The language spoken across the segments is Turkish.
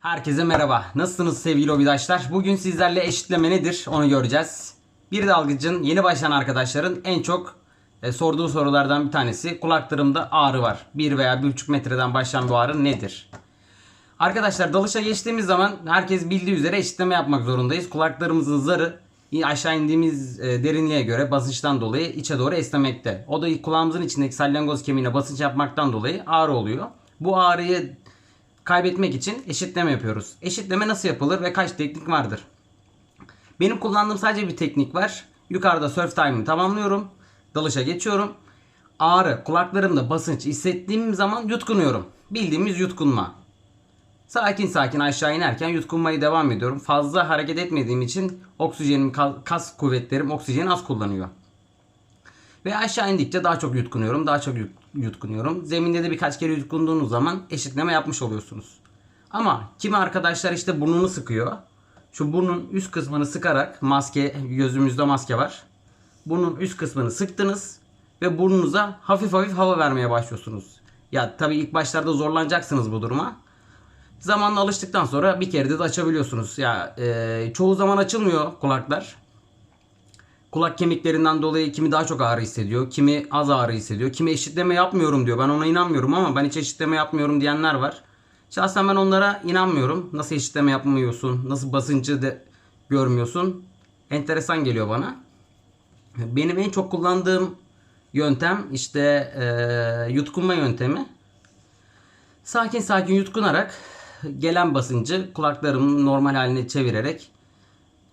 Herkese merhaba. Nasılsınız sevgili hobidaşlar? Bugün sizlerle eşitleme nedir onu göreceğiz. Bir dalgıcın yeni başlayan arkadaşların en çok e, sorduğu sorulardan bir tanesi kulaklarımda ağrı var. 1 veya 1,5 metreden başlayan bu ağrı nedir? Arkadaşlar dalışa geçtiğimiz zaman herkes bildiği üzere eşitleme yapmak zorundayız. Kulaklarımızın zarı aşağı indiğimiz e, derinliğe göre basınçtan dolayı içe doğru esnemekte. O da kulağımızın içindeki salyangoz kemiğine basınç yapmaktan dolayı ağrı oluyor. Bu ağrıyı kaybetmek için eşitleme yapıyoruz. Eşitleme nasıl yapılır ve kaç teknik vardır? Benim kullandığım sadece bir teknik var. Yukarıda surf time'ı tamamlıyorum. Dalışa geçiyorum. Ağrı, kulaklarımda basınç hissettiğim zaman yutkunuyorum. Bildiğimiz yutkunma. Sakin sakin aşağı inerken yutkunmayı devam ediyorum. Fazla hareket etmediğim için oksijenim, kas kuvvetlerim oksijeni az kullanıyor. Ve aşağı indikçe daha çok yutkunuyorum, daha çok yut- yutkunuyorum. Zeminde de birkaç kere yutkunduğunuz zaman eşitleme yapmış oluyorsunuz. Ama kimi arkadaşlar işte burnunu sıkıyor. Şu burnun üst kısmını sıkarak maske, gözümüzde maske var. Burnun üst kısmını sıktınız ve burnunuza hafif hafif hava vermeye başlıyorsunuz. Ya tabii ilk başlarda zorlanacaksınız bu duruma. Zamanla alıştıktan sonra bir kere de açabiliyorsunuz. Ya e, çoğu zaman açılmıyor kulaklar. Kulak kemiklerinden dolayı kimi daha çok ağrı hissediyor, kimi az ağrı hissediyor, kimi eşitleme yapmıyorum diyor. Ben ona inanmıyorum ama ben hiç eşitleme yapmıyorum diyenler var. Şahsen ben onlara inanmıyorum. Nasıl eşitleme yapmıyorsun, nasıl basıncı de görmüyorsun? Enteresan geliyor bana. Benim en çok kullandığım yöntem işte eee, yutkunma yöntemi. Sakin sakin yutkunarak gelen basıncı kulaklarımın normal haline çevirerek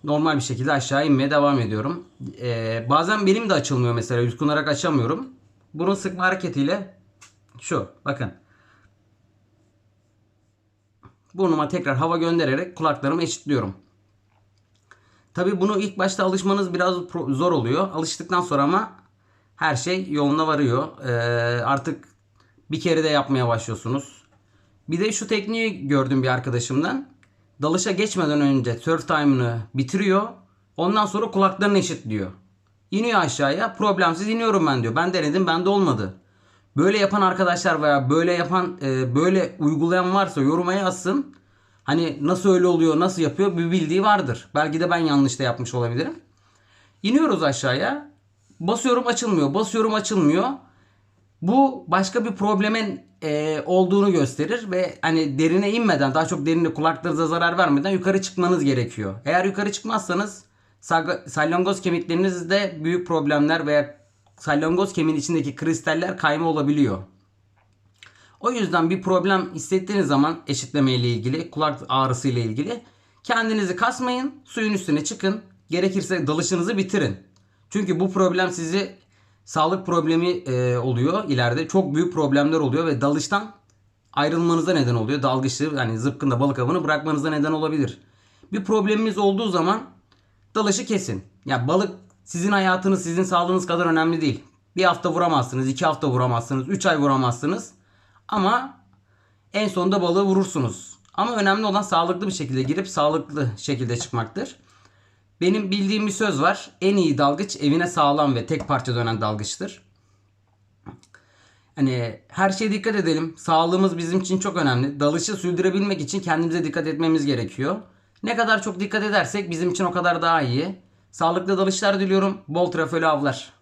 normal bir şekilde aşağı inmeye devam ediyorum. Ee, bazen benim de açılmıyor mesela yutkunarak açamıyorum. Burun sıkma hareketiyle şu bakın. Burnuma tekrar hava göndererek kulaklarımı eşitliyorum. Tabi bunu ilk başta alışmanız biraz zor oluyor. Alıştıktan sonra ama her şey yoluna varıyor. Ee, artık bir kere de yapmaya başlıyorsunuz. Bir de şu tekniği gördüm bir arkadaşımdan. Dalışa geçmeden önce surf time'ını bitiriyor. Ondan sonra kulaklarını eşitliyor. İniyor aşağıya. Problemsiz iniyorum ben diyor. Ben denedim bende olmadı. Böyle yapan arkadaşlar veya böyle yapan e, böyle uygulayan varsa yoruma yazsın. Hani nasıl öyle oluyor, nasıl yapıyor bir bildiği vardır. Belki de ben yanlış da yapmış olabilirim. İniyoruz aşağıya. Basıyorum açılmıyor. Basıyorum açılmıyor. Bu başka bir problemin e, olduğunu gösterir ve hani derine inmeden daha çok derine kulaklarınıza zarar vermeden yukarı çıkmanız gerekiyor. Eğer yukarı çıkmazsanız salyangoz kemiklerinizde büyük problemler veya salyangoz kemiğin içindeki kristaller kayma olabiliyor. O yüzden bir problem hissettiğiniz zaman eşitleme ile ilgili, kulak ağrısı ile ilgili kendinizi kasmayın, suyun üstüne çıkın. Gerekirse dalışınızı bitirin. Çünkü bu problem sizi sağlık problemi e, oluyor ileride. Çok büyük problemler oluyor ve dalıştan ayrılmanıza neden oluyor. Dalgıçlığı yani zıpkında balık avını bırakmanıza neden olabilir. Bir probleminiz olduğu zaman dalışı kesin. Ya balık sizin hayatınız, sizin sağlığınız kadar önemli değil. Bir hafta vuramazsınız, iki hafta vuramazsınız, üç ay vuramazsınız. Ama en sonunda balığı vurursunuz. Ama önemli olan sağlıklı bir şekilde girip sağlıklı şekilde çıkmaktır. Benim bildiğim bir söz var. En iyi dalgıç evine sağlam ve tek parça dönen dalgıçtır. Hani her şeye dikkat edelim. Sağlığımız bizim için çok önemli. Dalışı sürdürebilmek için kendimize dikkat etmemiz gerekiyor. Ne kadar çok dikkat edersek bizim için o kadar daha iyi. Sağlıklı dalışlar diliyorum. Bol trafölü avlar.